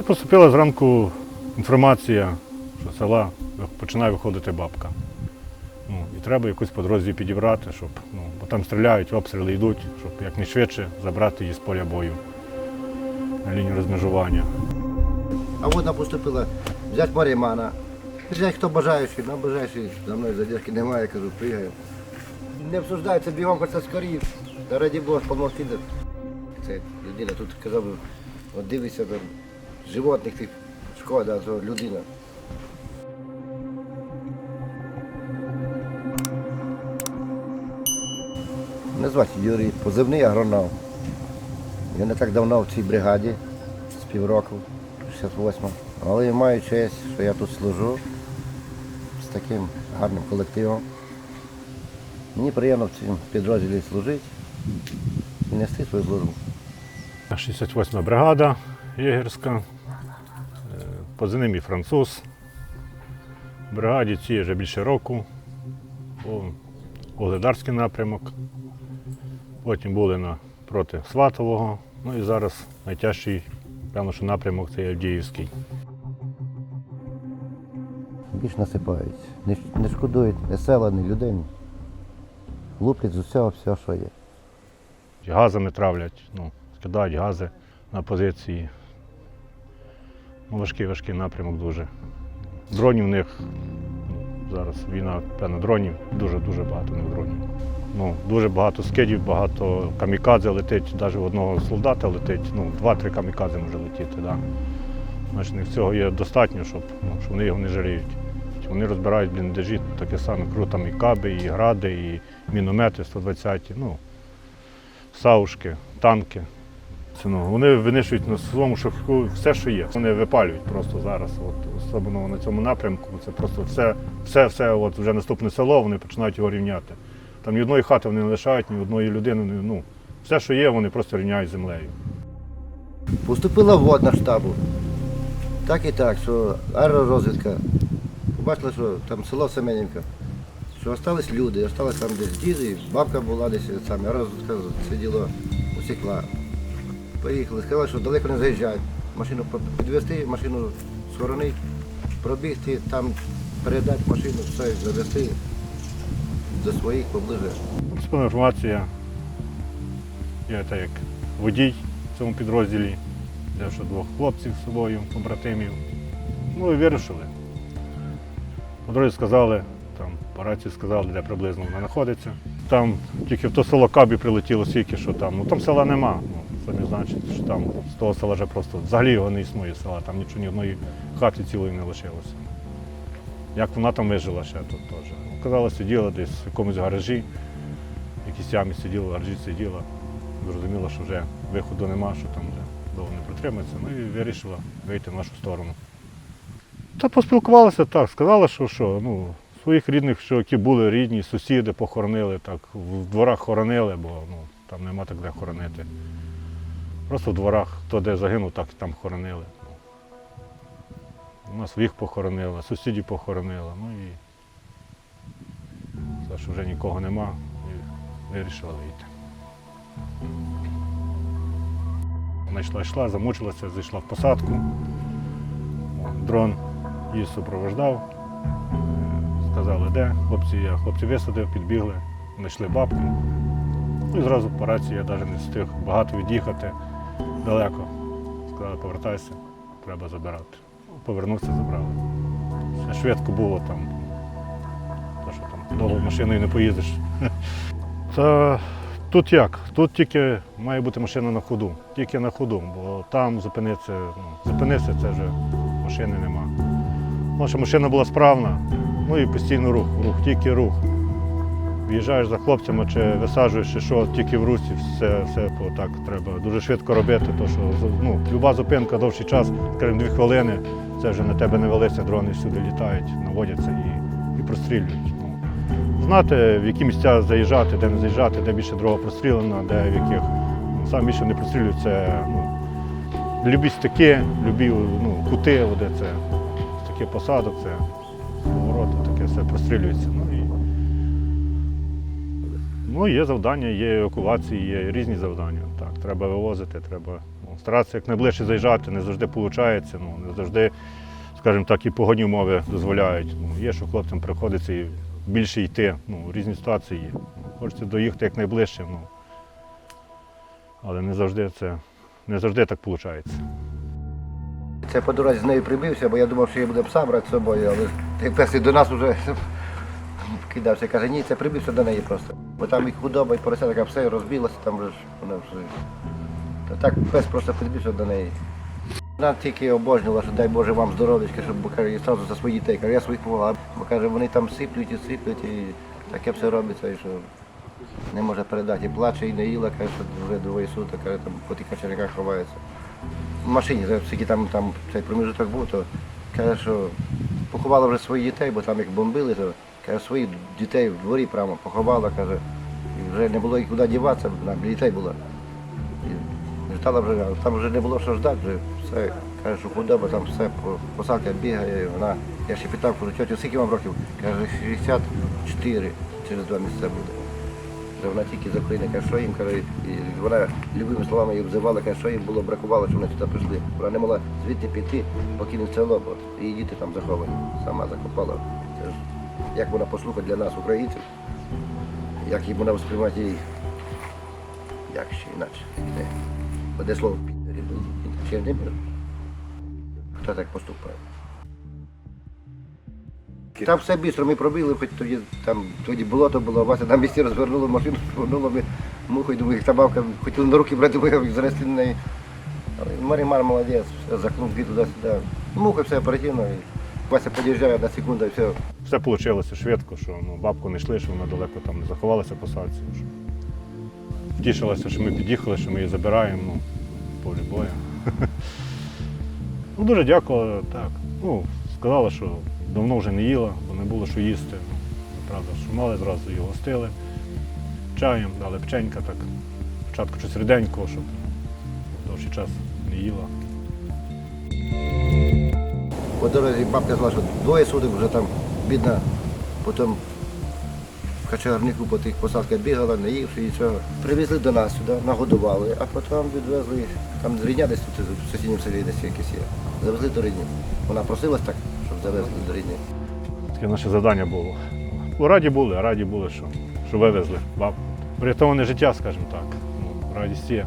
Це поступила зранку інформація, що з села починає виходити бабка. Ну, і треба якусь по підібрати, щоб, ну, бо там стріляють, обстріли йдуть, щоб якнайшвидше забрати її з поля бою на лінію розмежування. А вона поступила взяти Марімана. Взяти хто бажаючий, нам бажаючий, за мною задержки немає, я кажу, пригаю. Не обсуждається, бігом хочеться скоріше. Раді Бога, помогти. Це людина тут казав, от дивися там, животних тих шкода, а то людина. Мене звати Юрій, позивний агроном. Я не так давно в цій бригаді, з півроку, 68 Але я маю честь, що я тут служу з таким гарним колективом. Мені приємно в цьому підрозділі служити і нести свою службу. 68 бригада єгерська, позивний мій француз. В бригаді ці вже більше року, був Угледарський напрямок. Потім були на проти Сватового. Ну і зараз найтяжчий, певно, що напрямок це Авдіївський. Більш насипають. Не, не шкодують ні села, ні людей. Луплять з усього все, що є. Газами травлять, ну, скидають гази на позиції. Важкий, важкий напрямок дуже. Дронів в них зараз війна, певно, дронів, дуже-дуже багато в них дронів. Ну, дуже багато скидів, багато камікадзе летить, навіть в одного солдата летить, ну, два-три камікадзе може летіти. Да. Значить, цього є достатньо, щоб, ну, щоб вони його не жаліють. Вони розбирають бліндажі, таке саме крутом і каби, і гради, і міномети 120, ну, саушки, танки. Це, ну, вони винищують на своєму шляху все, що є. Вони випалюють просто зараз. От, особливо на цьому напрямку. Це просто все, все, все, от вже наступне село, вони починають його рівняти. Там ні одної хати вони не лишають, ні одної людини. Ну, все, що є, вони просто рівняють землею. Поступила водна штабу. Так і так, що аеророзвідка. Побачила, що там село Семенівка, що остались люди, остались там десь діди, бабка була десь там, аеророзвідка сиділа, усікла. Поїхали, сказали, що далеко не заїжджають. Машину підвезти, машину схоронити, пробігти, там передати машину, все, завести до своїх поближе. Поступила інформація. Я так як водій в цьому підрозділі, взявши двох хлопців з собою, побратимів. Ну і вирушили. По дорозі сказали, там по рації сказали, де приблизно вона знаходиться. Там тільки в то село Кабі прилетіло стільки, що там, ну там села нема. Ну, це не значить, що там з того села вже просто взагалі його не існує села, там нічого ні одної хати цілої не лишилося. Як вона там вижила ще тут теж. Казала, сиділа десь в якомусь гаражі, в якійсь ямі сиділа, в гаражі сиділа. Зрозуміла, що вже виходу нема, що там вже довго не протримається. Ну і вирішила вийти в нашу сторону. Та поспілкувалися так, сказала, що що, ну, своїх рідних, що які були рідні, сусіди похоронили, так, в дворах хоронили, бо ну, там нема так де хоронити. Просто в дворах, хто де загинув, так і там хоронили. У нас своїх похоронили, сусідів похоронили. Ну і сказала, що вже нікого нема, і вирішила вийти. Вона йшла, йшла, замучилася, зайшла в посадку. Дрон її супровождав. Сказали, де. Хлопці, я хлопці висадив, підбігли, знайшли бабку. Ну і зразу по рації я навіть не встиг багато від'їхати далеко. Сказали, повертайся, треба забирати. Повернувся, забрали. Все швидко було там. То, що там довго машиною не поїздиш. Та тут як? Тут тільки має бути машина на ходу, тільки на ходу, бо там зупинитися, ну, зупинився, це вже машини нема. Щоб машина була справна, ну і постійно рух, рух, тільки рух. В'їжджаєш за хлопцями чи висаджуєш, чи що, тільки в русі, все, все по- так треба дуже швидко робити, то що ну, люба зупинка довший час, скажімо, дві хвилини, це вже на тебе не велися, дрони сюди літають, наводяться і, і прострілюють. Ну, знати, в які місця заїжджати, де не заїжджати, де більше дорога прострілена, де в яких ну, саме більше не прострілюють, це ну, любі стики, любі ну, кути, де це стики посадок, це повороти, таке все прострілюється. Ну, і, ну, є завдання, є евакуації, є різні завдання. Так, треба вивозити, треба ну, старатися як заїжджати, не завжди виходить, ну, не завжди, скажімо так, і погодні умови дозволяють. Ну, є, що хлопцям приходиться і більше йти. Ну, різні ситуації є. Хочеться доїхати як найближче, ну, але не завжди це не завжди так виходить. Це по дорозі з нею прибився, бо я думав, що я буду пса брати з собою, але як перший до нас вже кидався, каже, ні, це прибився до неї просто. Бо там і худоба, і порося така все розбилося, там вже вона вже. Та так пес просто прибився до неї. Вона тільки обожнювала, що дай Боже вам здоров'ячка, щоб каже, і одразу за свої дітей. Каже, я своїх помогла. Бо каже, вони там сиплють і сиплють, і таке все робиться, і що не може передати. І плаче, і не їла, каже, що вже двоє суток, каже, там по тих кочеряках ховається в машині, скільки там, там цей проміжуток був, то каже, що поховала вже своїх дітей, бо там їх бомбили, то каже, своїх дітей в дворі прямо поховала, каже, і вже не було їх куди діватися, вона дітей було. І ждала вже, там вже не було що ждати, вже все, каже, що худоба, там все посадка бігає, вона, я ще питав, кажу, тьотю, скільки вам років? Каже, 64 через два місяці буде. Вона тільки з України каже, що їм каже, і вона любими словами її обзивала, каже, що їм було бракувало, що вони сюди прийшли. Вона не могла звідти піти, покинути село, бо її діти там заховані. Сама закопала. Це ж, як вона послухає для нас, українців, як їм вона сприймати її, як ще інакше. Не. Бо де слово підері, ще не. Хто так поступає? Там все бістро, ми пробили, хоч тоді там тоді болото було, Вася на місці розвернули машину, розвернули ми мухою, думаю, їх табавка, хотіли на руки брати, бо я занесли на неї. Але Марімар молодець, заклув дві туди-сюди. Муха все оперативно. І Вася під'їжджає на секунду і все. Все вийшло швидко, що ну, бабку не йшли, що вона далеко там не заховалася по садці. Що... Втішилася, що ми під'їхали, що ми її забираємо ну, в полі бою. ну, дуже дякувала, так. Ну, сказала, що давно вже не їла, бо не було що їсти. Ну, правда, що мали, зразу її гостили. Чаєм, дали печенька, так. Спочатку щось ріденького, щоб довший час не їла. По дорозі бабка сказала, що двоє суток вже там бідна, потім в качарнику по тих посадках бігала, не ївши нічого. Привезли до нас сюди, нагодували, а потім відвезли, там рідня десь тут в сусідньому селі десь якесь є. Завезли до рідні. Вона просилась так, завезли до рідні. Таке наше завдання було. У раді були, раді були, що, що вивезли. Врятоване життя, скажімо так. Ну, радість є.